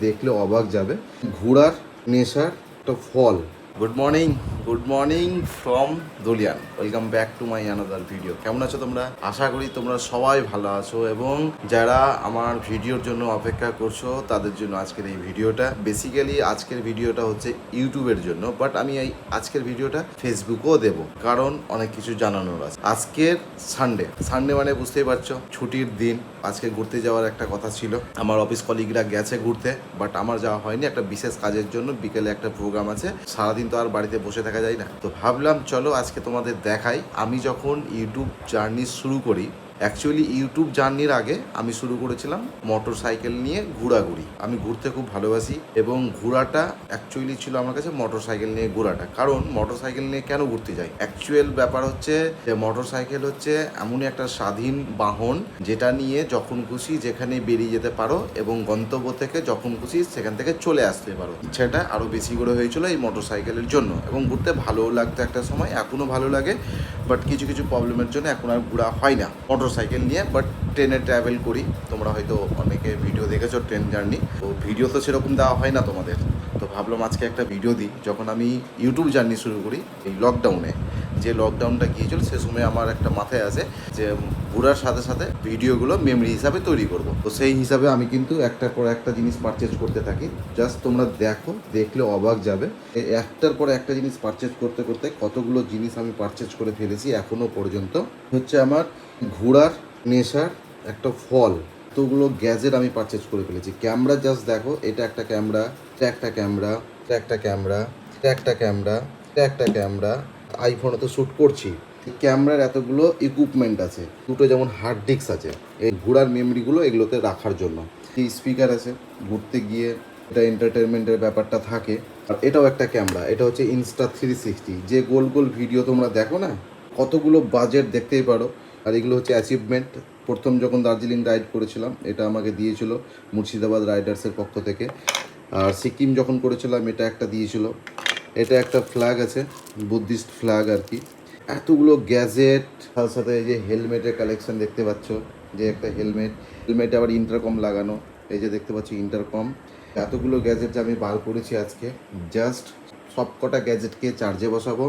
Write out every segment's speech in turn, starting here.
দেখলে অবাক যাবে। ঘোড়ার নেশার একটা ফল। Good morning good morning from Dalian welcome back to my another video কেমন আছো তোমরা? আশা করি তোমরা সবাই ভালো আছো এবং যারা আমার ভিডিওর জন্য অপেক্ষা করছ, তাদের জন্য আজকের এই ভিডিওটা। বেসিক্যালি আজকের ভিডিওটা হচ্ছে ইউটিউবের জন্য বাট আমি এই আজকের ভিডিওটা ফেসবুকেও দেব, কারণ অনেক কিছু জানানোর আছে। আজকের সানডে সানডে মানে বুঝতেই পারছ, ছুটির দিন। আজকে ঘুরতে যাওয়ার একটা কথা ছিল। আমার অফিস কলিগরা গেছে ঘুরতে বাট আমার যাওয়া হয়নি। একটা বিশেষ কাজের জন্য বিকেলে একটা প্রোগ্রাম আছে। সারাদিন তো আর বাড়িতে বসে থাকা যায় না। তো ভাবলাম চলো আজকে তোমাদের দেখাই। আমি যখন ইউটিউব জার্নি শুরু করি অ্যাকচুয়ালি ইউটিউব জার্নির আগে আমি শুরু করেছিলাম মোটর সাইকেল নিয়ে ঘোরাঘুরি। আমি ঘুরতে খুব ভালোবাসি এবং ঘোরাটা অ্যাকচুয়ালি ছিল আমার কাছে মোটর সাইকেল নিয়ে ঘোরাটা। কারণ মোটর সাইকেল নিয়ে কেন ঘুরতে যাই? অ্যাকচুয়াল ব্যাপার হচ্ছে যে মোটর সাইকেল হচ্ছে এমনই একটা স্বাধীন বাহন যেটা নিয়ে যখন খুশি যেখানে বেরিয়ে যেতে পারো এবং গন্তব্য থেকে যখন খুশি সেখান থেকে চলে আসতে পারো। ইচ্ছাটা আরও বেশি করে হয়েছিল এই মোটর সাইকেলের জন্য এবং ঘুরতে ভালোও লাগতো একটা সময় এখনও ভালো লাগে। বাট কিছু কিছু প্রবলেমের জন্য এখন আর ঘোরা হয় না। মোটর সাইকেল নিয়ে বাট ট্রেনে ট্রাভেল করি। তোমরা হয়তো অনেকে ভিডিও দেখেছ ট্রেন জার্নি তো ভিডিও তো সেরকম দেওয়া হয় না তোমাদের। তো ভাবলাম আজকে একটা ভিডিও দিই। যখন আমি ইউটিউব জার্নি শুরু করি, এই লকডাউনে যে লকডাউনটা গিয়েছিল সে সময় আমার একটা মাথায় আছে যে ঘোরার সাথে সাথে ভিডিওগুলো মেমরি হিসাবে তৈরি করব। তো সেই হিসাবে আমি কিন্তু একটার পর একটা জিনিস পারচেজ করতে থাকি। জাস্ট তোমরা দেখো, দেখলে অবাক যাবে। একটার পর একটা জিনিস পারচেজ করতে করতে কতগুলো জিনিস আমি পারচেজ করে ফেলেছি এখনও পর্যন্ত। হচ্ছে আমার ঘোরার নেশার একটা ফল, এতগুলো গ্যাজেট আমি পারচেজ করে ফেলেছি। ক্যামেরা জাস্ট দেখো, এটা একটা ক্যামেরা একটা ক্যামেরা একটা ক্যামেরা একটা ক্যামেরা একটা ক্যামেরা আইফোনে তো শ্যুট করছি। ক্যামেরার এতগুলো ইকুইপমেন্ট আছে। দুটো যেমন হার্ড ডিস্ক আছে, এই ঘোড়ার মেমরিগুলো এগুলোতে রাখার জন্য। স্পিকার আছে, ঘুরতে গিয়ে এটা এন্টারটেনমেন্টের ব্যাপারটা থাকে। আর এটাও একটা ক্যামেরা এটা হচ্ছে ইনস্টা থ্রি সিক্সটি যে গোল গোল ভিডিও তোমরা দেখো না, কতগুলো বাজেট দেখতেই পারো। আর এগুলো হচ্ছে অ্যাচিভমেন্ট প্রথম যখন দার্জিলিং রাইড করেছিলাম, এটা আমাকে দিয়েছিল মুর্শিদাবাদ রাইডার্সের পক্ষ থেকে। আর সিকিম যখন করেছিলাম, এটা একটা দিয়েছিল। এটা একটা ফ্ল্যাগ আছে বুদ্ধিস্ট ফ্ল্যাগ আর কি এতগুলো গ্যাজেট তার সাথে এই যে হেলমেটের কালেকশন দেখতে পাচ্ছ, যে একটা হেলমেট হেলমেটে আবার ইন্টারকম লাগানো, এই যে দেখতে পাচ্ছ ইন্টারকম এতগুলো গ্যাজেট যে আমি বার করেছি আজকে জাস্ট সব কটা গ্যাজেটকে চার্জে বসাবো।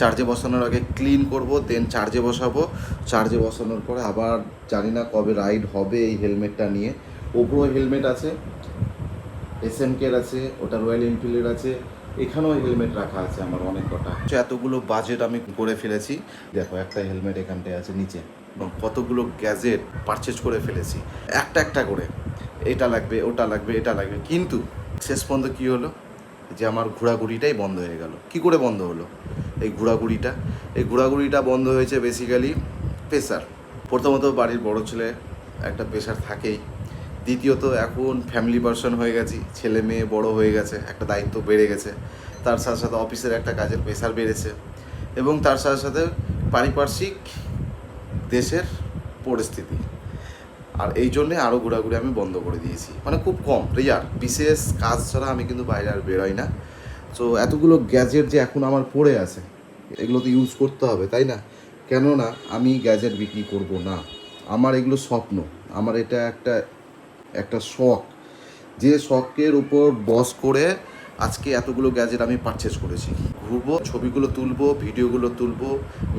চার্জে বসানোর আগে ক্লিন করব দেন চার্জে বসাবো। চার্জে বসানোর পরে আবার জানি না কবে রাইড হবে এই হেলমেটটা নিয়ে। ওপরও হেলমেট আছে এস এম কের আছে, ওটা রয়্যাল এনফিল্ডের আছে এখানেও হেলমেট রাখা আছে আমার অনেক কটা। তো এতগুলো বাজেট আমি করে ফেলেছি। দেখো, একটা হেলমেট এখানটায় আছে, নিচে। এবং কতগুলো গ্যাজেট পারচেজ করে ফেলেছি। একটা একটা করে। এটা লাগবে, ওটা লাগবে, এটা লাগবে। কিন্তু শেষ পর্যন্ত কী হলো? যে আমার ঘোরাঘুরিটাই বন্ধ হয়ে গেল। কি করে বন্ধ হলো? এই ঘোরাঘুরিটা। এই ঘোরাঘুরিটা বন্ধ হয়েছে বেসিক্যালি প্রেশার প্রথমত বাড়ির বড় ছেলে একটা প্রেশার থাকেই। দ্বিতীয়ত এখন ফ্যামিলি পার্সন হয়ে গেছি, ছেলে মেয়ে বড় হয়ে গেছে, একটা দায়িত্ব বেড়ে গেছে। তার সাথে সাথে অফিসের একটা কাজের প্রেশার বেড়েছে এবং তার সাথে সাথে পারিপার্শ্বিক দেশের পরিস্থিতি। আর এই জন্যে আরও ঘোরাঘুরি আমি বন্ধ করে দিয়েছি। মানে খুব কম রেয়ার বিশেষ কাজ ছাড়া আমি কিন্তু বাইরে আর বেরোই না। তো এতগুলো গ্যাজেট যে এখন আমার পড়ে আছে, এগুলো তো ইউজ করতে হবে, তাই না? কেননা আমি গ্যাজেট বিক্রি করব না। আমার এগুলো স্বপ্ন। আমার এটা একটা একটা শখ। যে শখের উপর বস করে আজকে এতগুলো গ্যাজেট আমি পারচেস করেছি। ঘুরবো, ছবিগুলো তুলবো ভিডিওগুলো তুলবো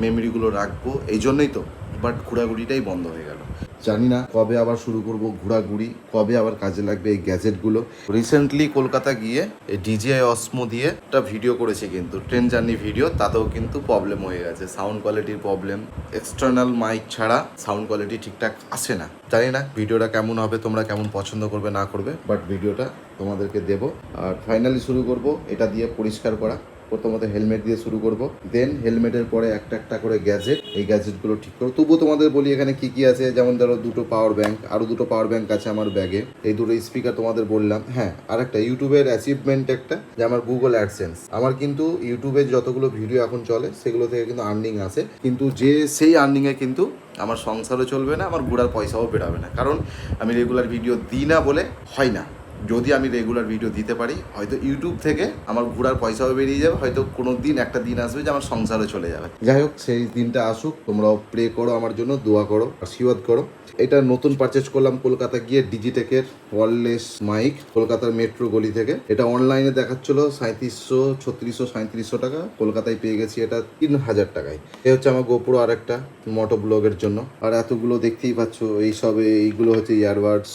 মেমোরিগুলো রাখব এই জন্যই তো। বাট ঘোরাঘুরিটাই বন্ধ হয়ে গেল। জানি না কবে আবার শুরু করব ঘোরাঘুরি, কবে আবার কাজে লাগবে এই গ্যাজেটগুলো। রিসেন্টলি কলকাতা গিয়ে এই ডিজিআই অসমো দিয়ে একটা ভিডিও করেছি কিন্তু ট্রেন জার্নি ভিডিও তাতেও কিন্তু প্রবলেম হয়ে গেছে। সাউন্ড কোয়ালিটির প্রবলেম এক্সটার্নাল মাইক ছাড়া সাউন্ড কোয়ালিটি ঠিকঠাক আসে না। জানি না ভিডিওটা কেমন হবে, তোমরা কেমন পছন্দ করবে, না করবে বাট ভিডিওটা তোমাদেরকে দেব। আর ফাইনালি শুরু করব, এটা দিয়ে পরিষ্কার করা। প্রথমত হেলমেট দিয়ে শুরু করব। দেন হেলমেটের পরে একটা একটা করে গ্যাজেট এই গ্যাজেটগুলো ঠিক করো তবুও তোমাদের বলি এখানে কি কি আছে? যেমন ধরো দুটো পাওয়ার ব্যাংক আরও দুটো পাওয়ার ব্যাংক আছে আমার ব্যাগে এই দুটো স্পিকার তোমাদের বললাম। হ্যাঁ আর একটা ইউটিউবের অ্যাচিভমেন্ট একটা, যে আমার গুগল অ্যাডসেন্স আমার কিন্তু ইউটিউবে যতগুলো ভিডিও এখন চলে, সেগুলো থেকে কিন্তু আর্নিং আসে কিন্তু যে সেই আর্নিংয়ে কিন্তু আমার সংসারও চলবে না, আমার ঘোরার পয়সাও বেরোবে না। কারণ আমি রেগুলার ভিডিও দিই না বলে হয় না। যদি আমি রেগুলার ভিডিও দিতে পারি, হয়তো ইউটিউব থেকে আমার ঘোরার পয়সাও বেরিয়ে যাবে, হয়তো কোনো দিন একটা দিন আসবে যে আমার সংসারও চলে যাবে। যাই হোক, সেই দিনটা আসুক, তোমরাও প্রে করো আমার জন্য, দোয়া করো, আশীর্বাদ করো। এটা নতুন পারচেজ করলাম কলকাতা গিয়ে ডিজিটেকের ওয়ারলেস মাইক কলকাতার মেট্রো গলি থেকে। এটা অনলাইনে দেখাচ্ছিল সাঁত্রিশশো ছত্রিশশো সাঁত্রিশশো টাকা। কলকাতায় পেয়ে গেছি এটা তিন হাজার টাকায়। এ হচ্ছে আমার গোপুরো আর একটা মোটো ব্লগের জন্য। আর এতগুলো দেখতেই পাচ্ছ, এইসব এইগুলো হচ্ছে ইয়ারবাডস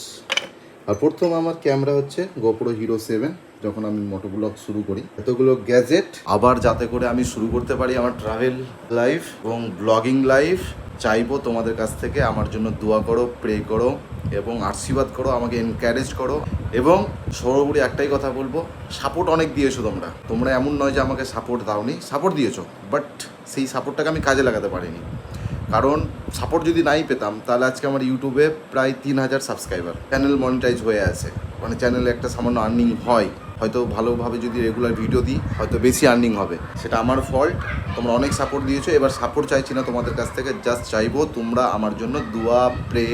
আর প্রথম আমার ক্যামেরা হচ্ছে গোপুরো হিরো সেভেন যখন আমি মোটো ব্লগ শুরু করি। এতগুলো গ্যাজেট আবার যাতে করে আমি শুরু করতে পারি আমার ট্রাভেল লাইফ এবং ব্লগিং লাইফ চাইব তোমাদের কাছ থেকে, আমার জন্য দোয়া করো প্রে করো এবং আশীর্বাদ করো, আমাকে এনকারেজ করো। এবং সর্বোপরি একটাই কথা বলব সাপোর্ট অনেক দিয়েছ তোমরা। তোমরা এমন নয় যে আমাকে সাপোর্ট দাওনি সাপোর্ট দিয়েছ। বাট সেই সাপোর্টটাকে আমি কাজে লাগাতে পারিনি। কারণ সাপোর্ট যদি নাই পেতাম, তাহলে আজকে আমার ইউটিউবে প্রায় তিন হাজার সাবস্ক্রাইবার চ্যানেল মনিটাইজ হয়ে আছে। মানে চ্যানেলে একটা সামান্য আর্নিং হয়। হয়তো ভালোভাবে যদি রেগুলার ভিডিও দিই, হয়তো বেশি আর্নিং হবে। সেটা আমার ফল্ট তোমরা অনেক সাপোর্ট দিয়েছ। এবার সাপোর্ট চাইছি না তোমাদের কাছ থেকে। জাস্ট চাইব তোমরা আমার জন্য দোয়া প্রে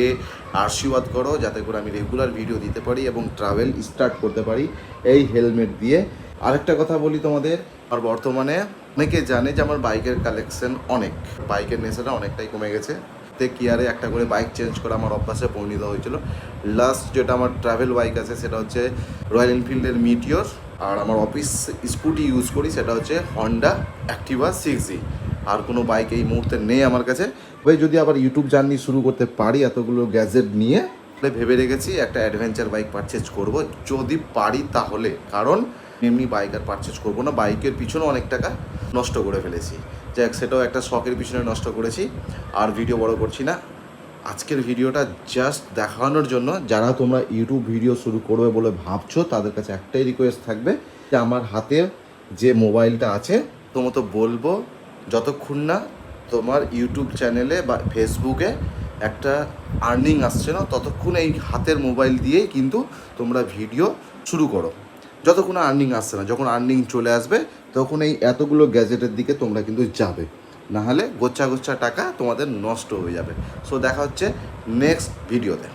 আশীর্বাদ করো, যাতে করে আমি রেগুলার ভিডিও দিতে পারি এবং ট্রাভেল স্টার্ট করতে পারি। এই হেলমেট দিয়ে। আরেকটা কথা বলি তোমাদের। আর বর্তমানে অনেকে জানে যে আমার বাইকের কালেকশন অনেক। বাইকের নেশাটা অনেকটাই কমে গেছে। তে কিয়ারে একটা করে বাইক চেঞ্জ করা আমার অভ্যাসে পরিণত হয়েছিল। লাস্ট যেটা আমার ট্রাভেল বাইক আছে, সেটা হচ্ছে রয়্যাল এনফিল্ডের মিটিওর আর আমার অফিস স্কুটি ইউজ করি, সেটা হচ্ছে হন্ডা অ্যাক্টিভা সিক্স আর কোনো বাইক এই মুহূর্তে নেই আমার কাছে। ভাই, যদি আবার ইউটিউব জার্নি শুরু করতে পারি এতগুলো গ্যাজেট নিয়ে, তাহলে ভেবে রেখেছি একটা অ্যাডভেঞ্চার বাইক পারচেজ করব। যদি পারি তাহলে। কারণ এমনি বাইক আর পারচেজ করব না। বাইকের পিছনে অনেক টাকা। নষ্ট করে ফেলেছি। যাক, সেটাও একটা শখের পিছনে নষ্ট করেছি, আর ভিডিও বড় করছি না। আজকের ভিডিওটা জাস্ট দেখানোর জন্য, যারা তোমরা ইউটিউব ভিডিও শুরু করবে বলে ভাবছ, তাদের কাছে একটাই রিকোয়েস্ট থাকবে যে আমার হাতে যে মোবাইলটা আছে তোমার তো বলব, যতক্ষণ না তোমার ইউটিউব চ্যানেলে বা ফেসবুকে একটা আর্নিং আসছে না, ততক্ষণ এই হাতের মোবাইল দিয়েই কিন্তু তোমরা ভিডিও শুরু করো। যতক্ষণ আর্নিং আসছে না, যখন আর্নিং চলে আসবে, তখন এই এতগুলো গ্যাজেটের দিকে তোমরা কিন্তু যাবে। নাহলে গোচ্ছা গোচ্ছা টাকা তোমাদের নষ্ট হয়ে যাবে। সো দেখা হচ্ছে নেক্সট ভিডিওতে